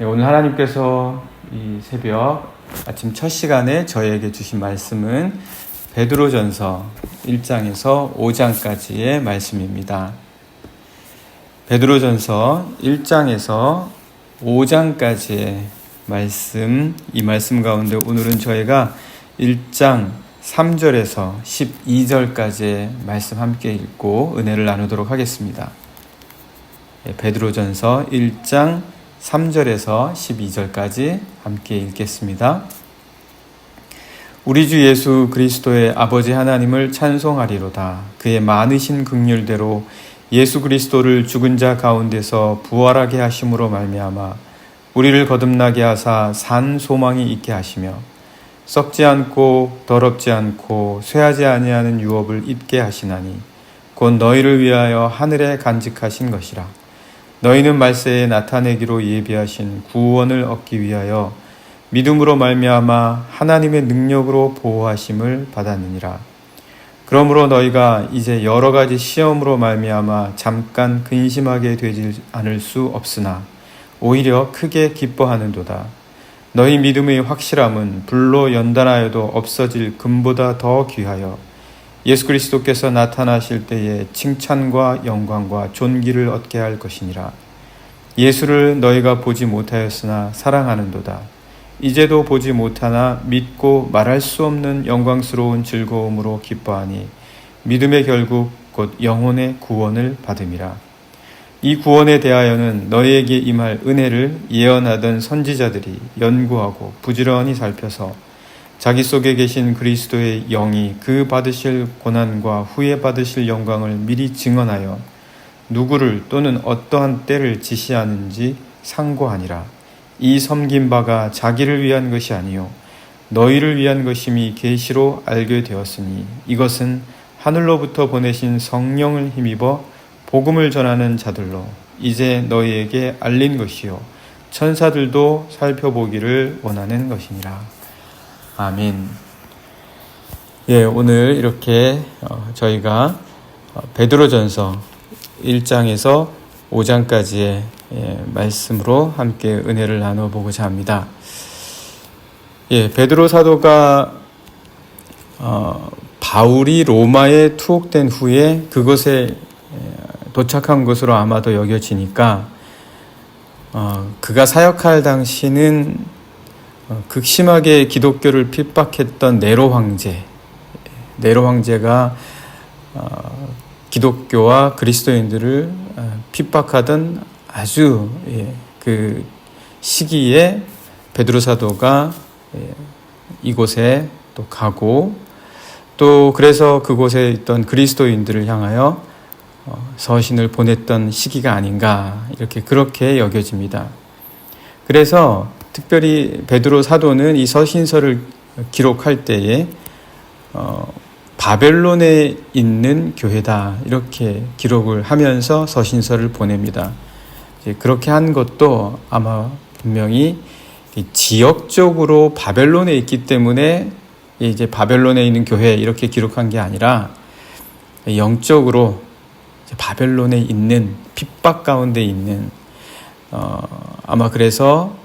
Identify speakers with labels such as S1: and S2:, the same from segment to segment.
S1: 네, 오늘 하나님께서 이 새벽 아침 첫 시간에 저에게 주신 말씀은 베드로전서 1장에서 5장까지의 말씀입니다. 베드로전서 1장에서 5장까지의 말씀, 이 말씀 가운데 오늘은 저희가 1장 3절에서 12절까지의 말씀 함께 읽고 은혜를 나누도록 하겠습니다. 예, 베드로전서 1장 3절에서 12절까지 함께 읽겠습니다. 우리 주 예수 그리스도의 아버지 하나님을 찬송하리로다. 그의 많으신 긍휼대로 예수 그리스도를 죽은 자 가운데서 부활하게 하심으로 말미암아 우리를 거듭나게 하사 산 소망이 있게 하시며 썩지 않고 더럽지 않고 쇠하지 아니하는 유업을 입게 하시나니 곧 너희를 위하여 하늘에 간직하신 것이라. 너희는 말세에 나타내기로 예비하신 구원을 얻기 위하여 믿음으로 말미암아 하나님의 능력으로 보호하심을 받았느니라. 그러므로 너희가 이제 여러 가지 시험으로 말미암아 잠깐 근심하게 되지 않을 수 없으나 오히려 크게 기뻐하는도다. 너희 믿음의 확실함은 불로 연단하여도 없어질 금보다 더 귀하여 예수 그리스도께서 나타나실 때에 칭찬과 영광과 존귀를 얻게 할 것이니라. 예수를 너희가 보지 못하였으나 사랑하는도다. 이제도 보지 못하나 믿고 말할 수 없는 영광스러운 즐거움으로 기뻐하니 믿음의 결국 곧 영혼의 구원을 받음이라. 이 구원에 대하여는 너희에게 임할 은혜를 예언하던 선지자들이 연구하고 부지런히 살펴서 자기 속에 계신 그리스도의 영이 그 받으실 고난과 후에 받으실 영광을 미리 증언하여 누구를 또는 어떠한 때를 지시하는지 상고하니라. 이 섬긴 바가 자기를 위한 것이 아니요 너희를 위한 것임이 계시로 알게 되었으니 이것은 하늘로부터 보내신 성령을 힘입어 복음을 전하는 자들로 이제 너희에게 알린 것이요 천사들도 살펴보기를 원하는 것이니라. 아멘. 예, 오늘 이렇게 어, 저희가 어, 베드로전서 1장에서 5장까지의 예, 말씀으로 함께 은혜를 나눠 보고자 합니다. 예, 베드로 사도가 어, 바울이 로마에 투옥된 후에 그곳에 도착한 것으로 아마도 여겨지니까 어, 그가 사역할 당시는 어, 극심하게 기독교를 핍박했던 네로 황제, 네로 황제가 어, 기독교와 그리스도인들을 어, 핍박하던 아주 예, 그 시기에 베드로 사도가 예, 이곳에 또 가고 또 그래서 그곳에 있던 그리스도인들을 향하여 어, 서신을 보냈던 시기가 아닌가 이렇게 그렇게 여겨집니다. 그래서 특별히 베드로 사도는 이 서신서를 기록할 때에 어, 바벨론에 있는 교회다 이렇게 기록을 하면서 서신서를 보냅니다. 그렇게 한 것도 아마 분명히 지역적으로 바벨론에 있기 때문에 이제 바벨론에 있는 교회 이렇게 기록한 게 아니라 영적으로 바벨론에 있는 핍박 가운데 있는 어, 아마 그래서 어,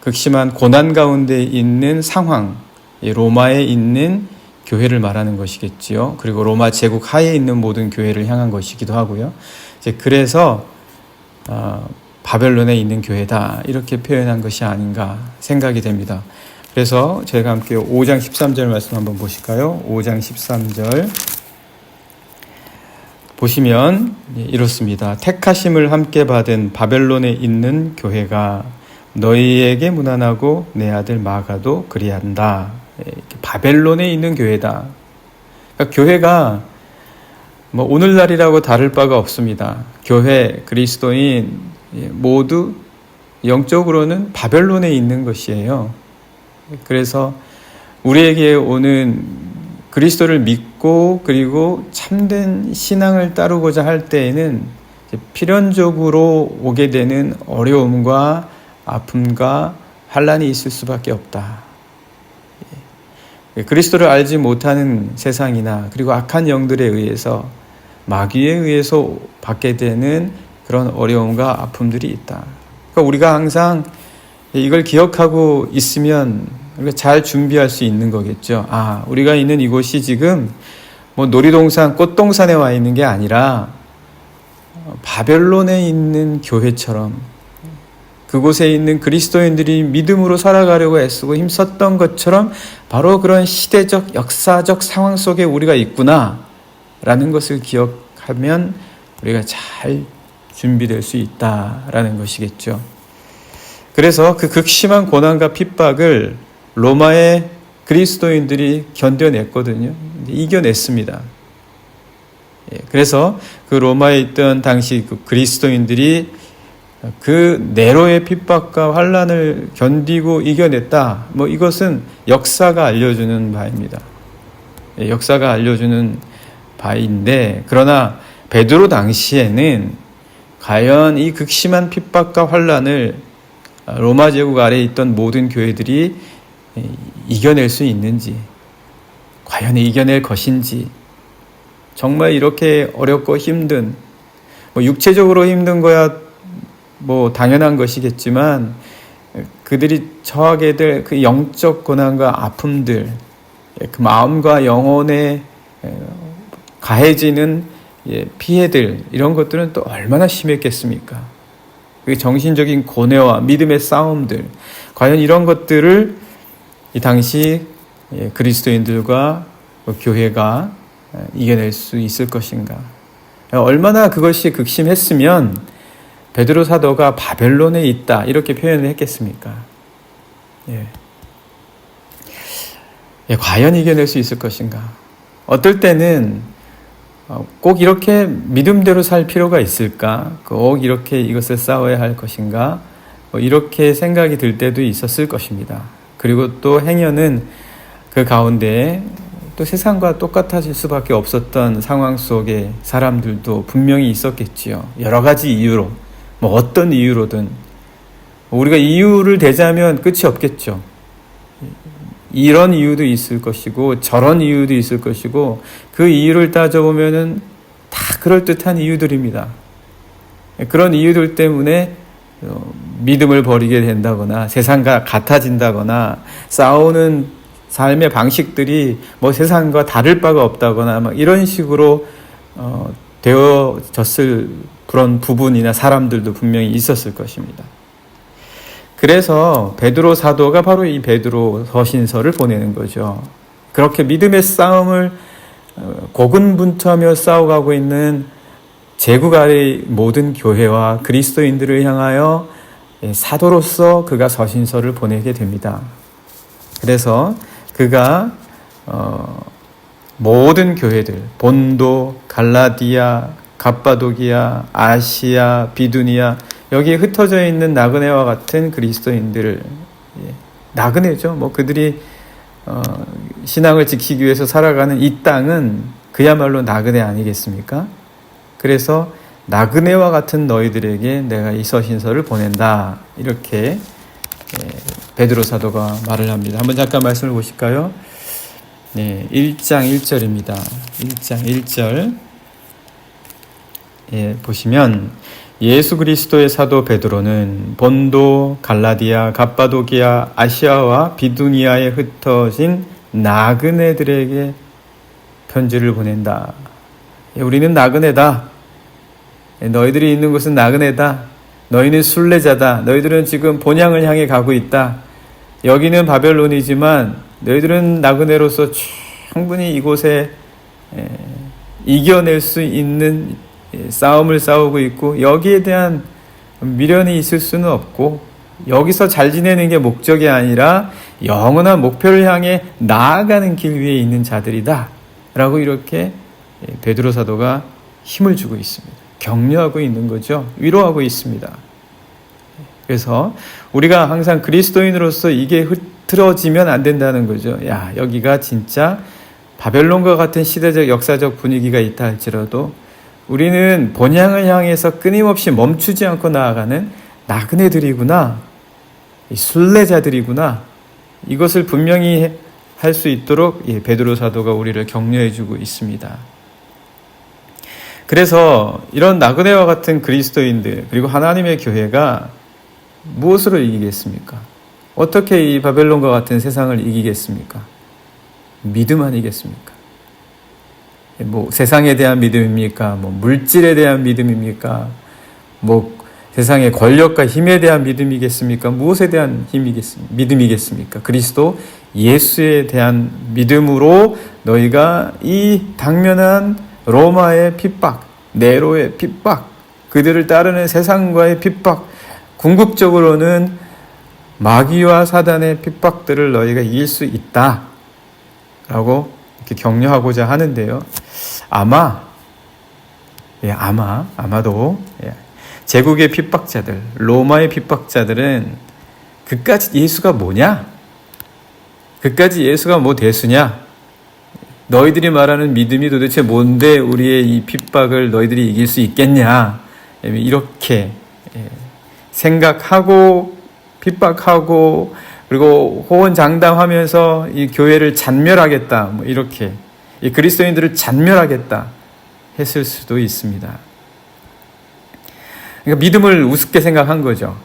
S1: 극심한 고난 가운데 있는 상황, 로마에 있는 교회를 말하는 것이겠지요. 그리고 로마 제국 하에 있는 모든 교회를 향한 것이기도 하고요. 이제 그래서 어, 바벨론에 있는 교회다 이렇게 표현한 것이 아닌가 생각이 됩니다. 그래서 저희가 함께 5장 13절 말씀 한번 보실까요? 5장 13절 보시면 이렇습니다. 택하심을 함께 받은 바벨론에 있는 교회가 너희에게 무난하고 내 아들 마가도 그리한다. 바벨론에 있는 교회다. 그러니까 교회가 뭐 오늘날이라고 다를 바가 없습니다. 교회, 그리스도인 모두 영적으로는 바벨론에 있는 것이에요. 그래서 우리에게 오는 그리스도를 믿고 그리고 참된 신앙을 따르고자 할 때에는 필연적으로 오게 되는 어려움과 아픔과 환란이 있을 수밖에 없다. 예. 그리스도를 알지 못하는 세상이나 그리고 악한 영들에 의해서 마귀에 의해서 받게 되는 그런 어려움과 아픔들이 있다. 그러니까 우리가 항상 이걸 기억하고 있으면 잘 준비할 수 있는 거겠죠. 아, 우리가 있는 이곳이 지금 뭐 놀이동산, 꽃동산에 와 있는 게 아니라 바벨론에 있는 교회처럼 그곳에 있는 그리스도인들이 믿음으로 살아가려고 애쓰고 힘썼던 것처럼 바로 그런 시대적, 역사적 상황 속에 우리가 있구나. 라는 것을 기억하면 우리가 잘 준비될 수 있다라는 것이겠죠. 그래서 그 극심한 고난과 핍박을 로마의 그리스도인들이 견뎌냈거든요. 이겨냈습니다. 예, 그래서 그 로마에 있던 당시 그 그리스도인들이 그 네로의 핍박과 환란을 견디고 이겨냈다. 뭐 이것은 역사가 알려주는 바입니다. 예, 역사가 알려주는 바인데 그러나 베드로 당시에는 과연 이 극심한 핍박과 환란을 로마 제국 아래에 있던 모든 교회들이 예, 이겨낼 수 있는지 과연 이겨낼 것인지 정말 이렇게 어렵고 힘든 뭐 육체적으로 힘든 거야 뭐 당연한 것이겠지만 그들이 처하게 될 그 영적 고난과 아픔들, 그 마음과 영혼에 가해지는 예, 피해들 이런 것들은 또 얼마나 심했겠습니까? 그 정신적인 고뇌와 믿음의 싸움들, 과연 이런 것들을 이 당시 예, 그리스도인들과 그 교회가 이겨낼 수 있을 것인가? 얼마나 그것이 극심했으면 베드로 사도가 바벨론에 있다 이렇게 표현을 했겠습니까? 예. 예, 과연 이겨낼 수 있을 것인가? 어떨 때는 어, 꼭 이렇게 믿음대로 살 필요가 있을까? 꼭 이렇게 이것을 싸워야 할 것인가? 뭐 이렇게 생각이 들 때도 있었을 것입니다. 그리고 또 행여는 그 가운데 또 세상과 똑같아질 수밖에 없었던 상황 속에 사람들도 분명히 있었겠지요. 여러 가지 이유로. 뭐 어떤 이유로든 우리가 이유를 대자면 끝이 없겠죠. 이런 이유도 있을 것이고 저런 이유도 있을 것이고 그 이유를 따져보면은 다 그럴듯한 이유들입니다. 그런 이유들 때문에 어, 믿음을 버리게 된다거나 세상과 같아진다거나 싸우는 삶의 방식들이 뭐 세상과 다를 바가 없다거나 막 이런 식으로 어, 되어졌을 그런 부분이나 사람들도 분명히 있었을 것입니다. 그래서 베드로 사도가 바로 이 베드로 서신서를 보내는 거죠. 그렇게 믿음의 싸움을 어, 고군분투하며 싸워가고 있는 제국 아래 모든 교회와 그리스도인들을 향하여 예, 사도로서 그가 서신서를 보내게 됩니다. 그래서 그가 어, 모든 교회들 본도, 갈라디아, 갑바도기아, 아시아, 비두니아 여기에 흩어져 있는 나그네와 같은 그리스도인들을 예, 나그네죠. 뭐 그들이 어, 신앙을 지키기 위해서 살아가는 이 땅은 그야말로 나그네 아니겠습니까? 그래서 나그네와 같은 너희들에게 내가 이 서신서를 보낸다. 이렇게 예, 베드로 사도가 말을 합니다. 한번 잠깐 말씀을 보실까요? 네, 1장 1절입니다. 1장 1절. 예, 보시면 예수 그리스도의 사도 베드로는 본도, 갈라디아, 갑바도기아, 아시아와 비두니아에 흩어진 나그네들에게 편지를 보낸다. 예, 우리는 나그네다. 예, 너희들이 있는 곳은 나그네다. 너희는 순례자다. 너희들은 지금 본향을 향해 가고 있다. 여기는 바벨론이지만 너희들은 나그네로서 충분히 이곳에 예, 이겨낼 수 있는 예, 싸움을 싸우고 있고 여기에 대한 미련이 있을 수는 없고 여기서 잘 지내는 게 목적이 아니라 영원한 목표를 향해 나아가는 길 위에 있는 자들이다. 라고 이렇게 예, 베드로 사도가 힘을 주고 있습니다. 격려하고 있는 거죠. 위로하고 있습니다. 그래서 우리가 항상 그리스도인으로서 이게 흐 트러지면 안 된다는 거죠. 야, 여기가 진짜 바벨론과 같은 시대적 역사적 분위기가 있다 할지라도 우리는 본향을 향해서 끊임없이 멈추지 않고 나아가는 나그네들이구나. 순례자들이구나. 이것을 분명히 할 수 있도록 베드로 사도가 우리를 격려해 주고 있습니다. 그래서 이런 나그네와 같은 그리스도인들 그리고 하나님의 교회가 무엇으로 이기겠습니까? 어떻게 이 바벨론과 같은 세상을 이기겠습니까? 믿음 아니겠습니까? 뭐 세상에 대한 믿음입니까? 뭐 물질에 대한 믿음입니까? 뭐 세상의 권력과 힘에 대한 믿음이겠습니까? 무엇에 대한 힘이겠습니까? 믿음이겠습니까? 그리스도 예수에 대한 믿음으로 너희가 이 당면한 로마의 핍박, 네로의 핍박, 그들을 따르는 세상과의 핍박, 궁극적으로는 마귀와 사단의 핍박들을 너희가 이길 수 있다. 라고 이렇게 격려하고자 하는데요. 아마, 예, 아마, 아마도, 예, 제국의 핍박자들, 로마의 핍박자들은 그까지 예수가 뭐냐? 그까지 예수가 뭐 대수냐? 너희들이 말하는 믿음이 도대체 뭔데 우리의 이 핍박을 너희들이 이길 수 있겠냐? 이렇게 예, 생각하고 핍박하고 그리고 호언장담하면서 이 교회를 잔멸하겠다 뭐 이렇게 이 그리스도인들을 잔멸하겠다 했을 수도 있습니다. 그러니까 믿음을 우습게 생각한 거죠.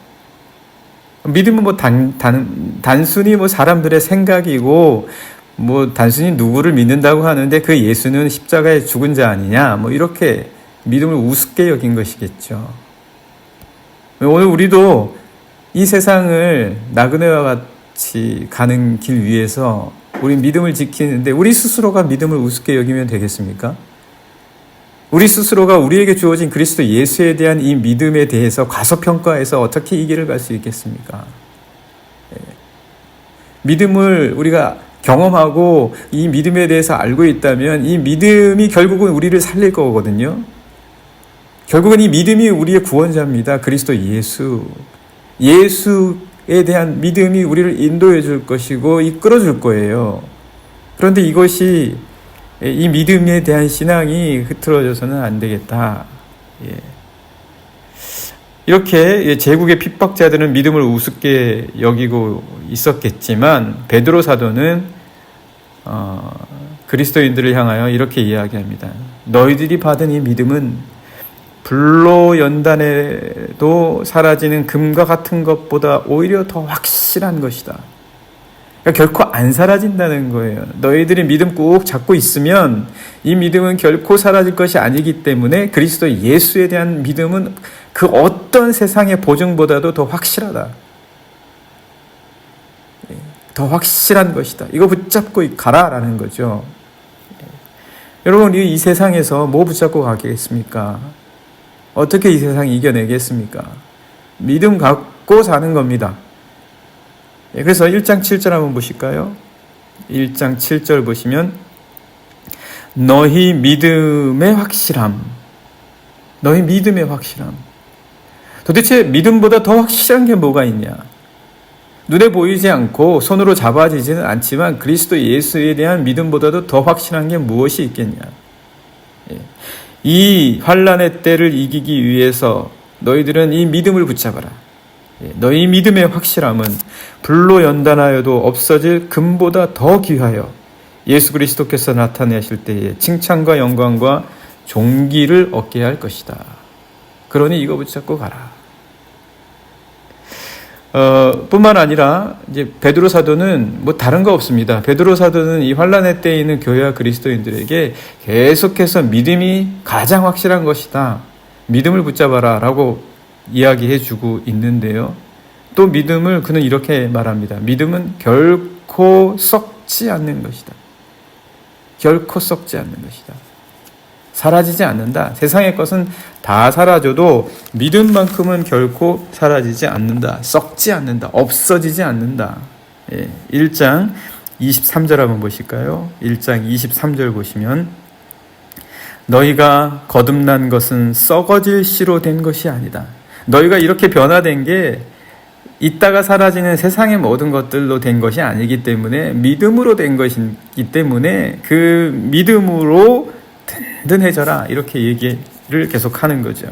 S1: 믿음은 뭐 단, 단, 단순히 뭐 사람들의 생각이고 뭐 단순히 누구를 믿는다고 하는데 그 예수는 십자가에 죽은 자 아니냐 뭐 이렇게 믿음을 우습게 여긴 것이겠죠. 오늘 우리도 이 세상을 나그네와 같이 가는 길 위에서 우리 믿음을 지키는데 우리 스스로가 믿음을 우습게 여기면 되겠습니까? 우리 스스로가 우리에게 주어진 그리스도 예수에 대한 이 믿음에 대해서 과소평가해서 어떻게 이 길을 갈 수 있겠습니까? 예. 믿음을 우리가 경험하고 이 믿음에 대해서 알고 있다면 이 믿음이 결국은 우리를 살릴 거거든요. 결국은 이 믿음이 우리의 구원자입니다. 그리스도 예수. 예수에 대한 믿음이 우리를 인도해 줄 것이고 이끌어 줄 거예요. 그런데 이것이 이 믿음에 대한 신앙이 흐트러져서는 안 되겠다. 예. 이렇게 제국의 핍박자들은 믿음을 우습게 여기고 있었겠지만 베드로 사도는 어, 그리스도인들을 향하여 이렇게 이야기합니다. 너희들이 받은 이 믿음은 불로 연단에도 사라지는 금과 같은 것보다 오히려 더 확실한 것이다. 그러니까 결코 안 사라진다는 거예요. 너희들이 믿음 꼭 잡고 있으면 이 믿음은 결코 사라질 것이 아니기 때문에 그리스도 예수에 대한 믿음은 그 어떤 세상의 보증보다도 더 확실하다. 예, 더 확실한 것이다. 이거 붙잡고 가라라는 거죠. 예. 여러분, 이 세상에서 뭐 붙잡고 가겠습니까? 어떻게 이 세상 이겨내겠습니까? 믿음 갖고 사는 겁니다. 예, 그래서 1장 7절 한번 보실까요? 1장 7절 보시면 너희 믿음의 확실함. 너희 믿음의 확실함. 도대체 믿음보다 더 확실한 게 뭐가 있냐? 눈에 보이지 않고 손으로 잡아지지는 않지만 그리스도 예수에 대한 믿음보다도 더 확실한 게 무엇이 있겠냐? 예. 이 환란의 때를 이기기 위해서 너희들은 이 믿음을 붙잡아라. 예, 너희 믿음의 확실함은 불로 연단하여도 없어질 금보다 더 귀하여 예수 그리스도께서 나타내실 때에 칭찬과 영광과 종기를 얻게 할 것이다. 그러니 이거 붙잡고 가라. 어, 뿐만 아니라 이제 베드로 사도는 뭐 다른 거 없습니다. 베드로 사도는 이 환란의 때에 있는 교회와 그리스도인들에게 계속해서 믿음이 가장 확실한 것이다. 믿음을 붙잡아라라고 이야기해 주고 있는데요. 또 믿음을 그는 이렇게 말합니다. 믿음은 결코 썩지 않는 것이다. 결코 썩지 않는 것이다. 사라지지 않는다. 세상의 것은 다 사라져도 믿음만큼은 결코 사라지지 않는다. 썩지 않는다. 없어지지 않는다. 예, 1장 23절 한번 보실까요? 1장 23절 보시면 너희가 거듭난 것은 썩어질 씨로 된 것이 아니다. 너희가 이렇게 변화된 게 있다가 사라지는 세상의 모든 것들로 된 것이 아니기 때문에 믿음으로 된 것이기 때문에 그 믿음으로 든든해져라 이렇게 얘기를 계속하는 거죠.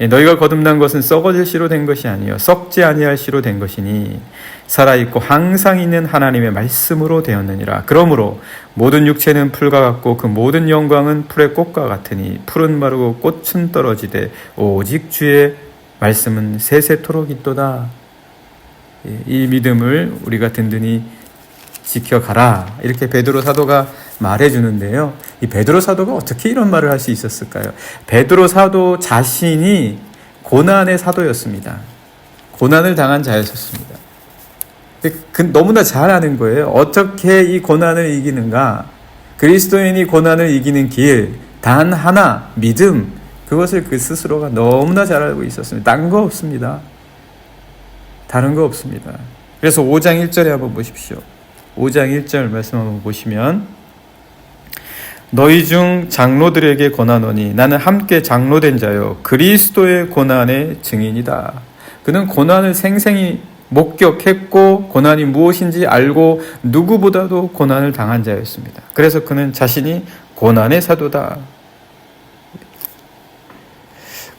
S1: 예, 너희가 거듭난 것은 썩어질 씨로 된 것이 아니요 썩지 아니할 씨로 된 것이니 살아 있고 항상 있는 하나님의 말씀으로 되었느니라. 그러므로 모든 육체는 풀과 같고 그 모든 영광은 풀의 꽃과 같으니 풀은 마르고 꽃은 떨어지되 오직 주의 말씀은 세세토록 있도다. 예, 이 믿음을 우리가 든든히 지켜가라. 이렇게 베드로 사도가 말해 주는데요. 이 베드로 사도가 어떻게 이런 말을 할 수 있었을까요? 베드로 사도 자신이 고난의 사도였습니다. 고난을 당한 자였었습니다. 그 너무나 잘 아는 거예요. 어떻게 이 고난을 이기는가? 그리스도인이 고난을 이기는 길, 단 하나, 믿음. 그것을 그 스스로가 너무나 잘 알고 있었습니다. 딴 거 없습니다. 다른 거 없습니다. 그래서 5장 1절에 한번 보십시오. 5장 1절 말씀 한번 보시면 너희 중 장로들에게 권하노니 나는 함께 장로된 자요 그리스도의 고난의 증인이다. 그는 고난을 생생히 목격했고 고난이 무엇인지 알고 누구보다도 고난을 당한 자였습니다. 그래서 그는 자신이 고난의 사도다.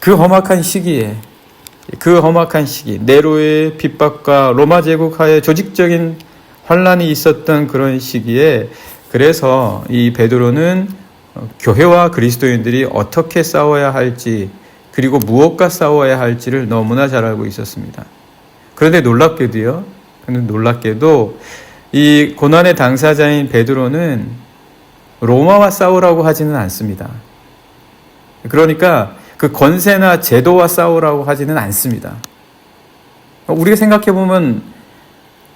S1: 그 험악한 시기에 그 험악한 시기 네로의 핍박과 로마 제국 하에 조직적인 환란이 있었던 그런 시기에 그래서 이 베드로는 교회와 그리스도인들이 어떻게 싸워야 할지 그리고 무엇과 싸워야 할지를 너무나 잘 알고 있었습니다. 그런데 놀랍게도요. 그런데 놀랍게도 이 고난의 당사자인 베드로는 로마와 싸우라고 하지는 않습니다. 그러니까 그 권세나 제도와 싸우라고 하지는 않습니다. 우리가 생각해 보면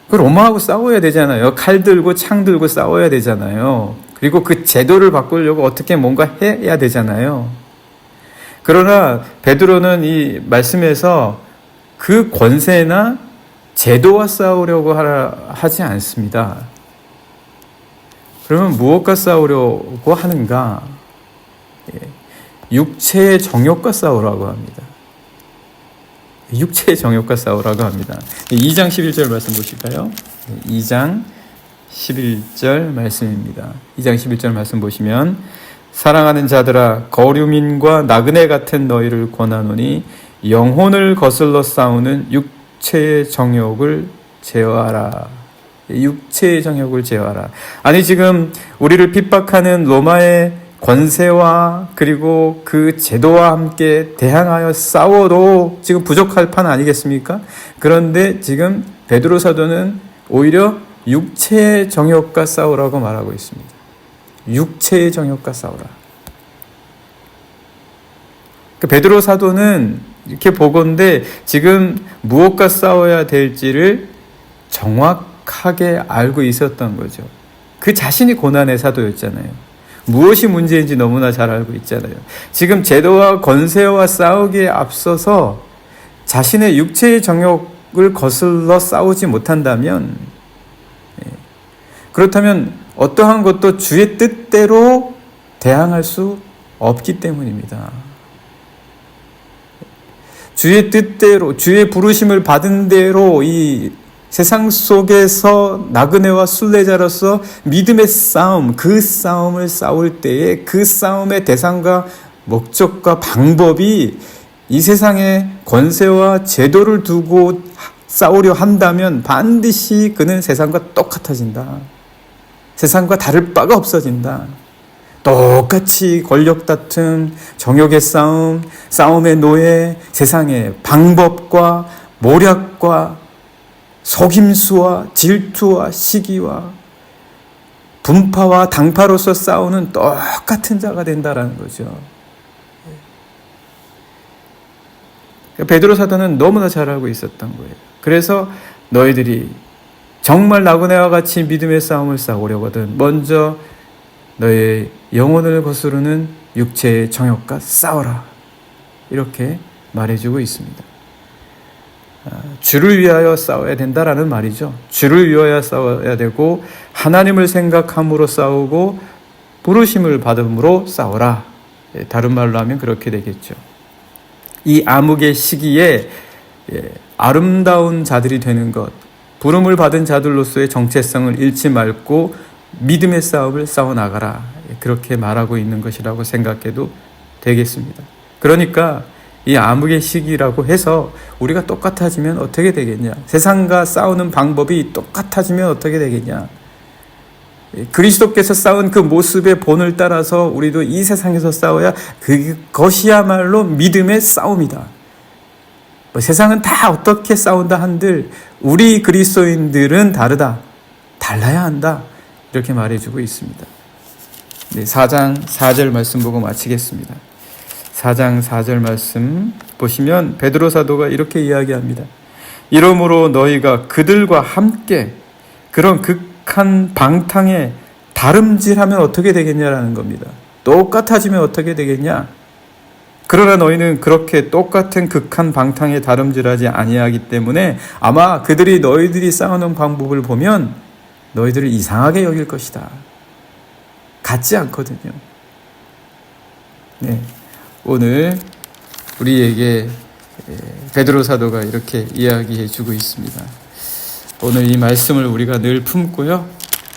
S1: 그 로마하고 싸워야 되잖아요. 칼 들고 창 들고 싸워야 되잖아요. 그리고 그 제도를 바꾸려고 어떻게 뭔가 해야 되잖아요. 그러나 베드로는 이 말씀에서 그 권세나 제도와 싸우려고 하지 않습니다. 그러면 무엇과 싸우려고 하는가? 예, 육체의 정욕과 싸우라고 합니다. 육체의 정욕과 싸우라고 합니다. 2장 11절 말씀 보실까요? 2장 11절 말씀입니다. 2장 11절 말씀 보시면 사랑하는 자들아 거류민과 나그네 같은 너희를 권하노니 영혼을 거슬러 싸우는 육체의 정욕을 제어하라. 육체의 정욕을 제어하라. 아니 지금 우리를 핍박하는 로마의 권세와 그리고 그 제도와 함께 대항하여 싸워도 지금 부족할 판 아니겠습니까? 그런데 지금 베드로 사도는 오히려 육체의 정욕과 싸우라고 말하고 있습니다. 육체의 정욕과 싸우라. 그 베드로 사도는 이렇게 보건데 지금 무엇과 싸워야 될지를 정확하게 알고 있었던 거죠. 그 자신이 고난의 사도였잖아요. 무엇이 문제인지 너무나 잘 알고 있잖아요. 지금 제도와 권세와 싸우기에 앞서서 자신의 육체의 정욕을 거슬러 싸우지 못한다면 예, 그렇다면 어떠한 것도 주의 뜻대로 대항할 수 없기 때문입니다. 주의 뜻대로 주의 부르심을 받은 대로 이 세상 속에서 나그네와 순례자로서 믿음의 싸움, 그 싸움을 싸울 때에 그 싸움의 대상과 목적과 방법이 이 세상의 권세와 제도를 두고 싸우려 한다면 반드시 그는 세상과 똑같아진다. 세상과 다를 바가 없어진다. 똑같이 권력 다툼, 정욕의 싸움, 싸움의 노예, 세상의 방법과 모략과 속임수와 질투와 시기와 분파와 당파로서 싸우는 똑같은 자가 된다라는 거죠. 베드로 사도는 너무나 잘 알고 있었던 거예요. 그래서 너희들이 정말 나그네와 같이 믿음의 싸움을 싸우려거든 먼저 너의 영혼을 거스르는 육체의 정욕과 싸워라. 이렇게 말해주고 있습니다. 주를 위하여 싸워야 된다라는 말이죠. 주를 위하여 싸워야 되고 하나님을 생각함으로 싸우고 부르심을 받음으로 싸워라. 예, 다른 말로 하면 그렇게 되겠죠. 이 암흑의 시기에 예, 아름다운 자들이 되는 것, 부름을 받은 자들로서의 정체성을 잃지 말고 믿음의 싸움을 싸워 나가라. 예, 그렇게 말하고 있는 것이라고 생각해도 되겠습니다. 그러니까 이 암흑의 시기라고 해서 우리가 똑같아지면 어떻게 되겠냐? 세상과 싸우는 방법이 똑같아지면 어떻게 되겠냐? 그리스도께서 싸운 그 모습의 본을 따라서 우리도 이 세상에서 싸워야 그것이야말로 믿음의 싸움이다. 뭐 세상은 다 어떻게 싸운다 한들 우리 그리스도인들은 다르다. 달라야 한다. 이렇게 말해주고 있습니다. 네, 4장 4절 말씀 보고 마치겠습니다. 4장 4절 말씀 보시면 베드로 사도가 이렇게 이야기합니다. 이러므로 너희가 그들과 함께 그런 극한 방탕에 다름질하면 어떻게 되겠냐라는 겁니다. 똑같아지면 어떻게 되겠냐? 그러나 너희는 그렇게 똑같은 극한 방탕에 다름질하지 아니하기 때문에 아마 그들이 너희들이 싸우는 방법을 보면 너희들을 이상하게 여길 것이다. 같지 않거든요. 네. 오늘 우리에게 베드로 사도가 이렇게 이야기해 주고 있습니다. 오늘 이 말씀을 우리가 늘 품고요.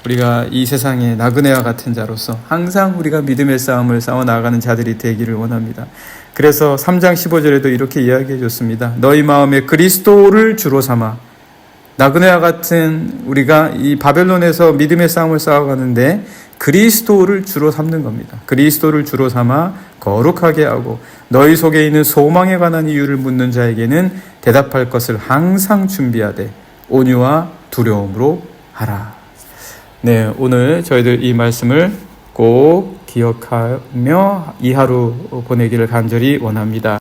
S1: 우리가 이 세상의 나그네와 같은 자로서 항상 우리가 믿음의 싸움을 싸워 나가는 자들이 되기를 원합니다. 그래서 3장 15절에도 이렇게 이야기해 줬습니다. 너희 마음에 그리스도를 주로 삼아 나그네와 같은 우리가 이 바벨론에서 믿음의 싸움을 싸워가는데 그리스도를 주로 삼는 겁니다. 그리스도를 주로 삼아 거룩하게 하고 너희 속에 있는 소망에 관한 이유를 묻는 자에게는 대답할 것을 항상 준비하되 온유와 두려움으로 하라. 네, 오늘 저희들 이 말씀을 꼭 기억하며 이 하루 보내기를 간절히 원합니다.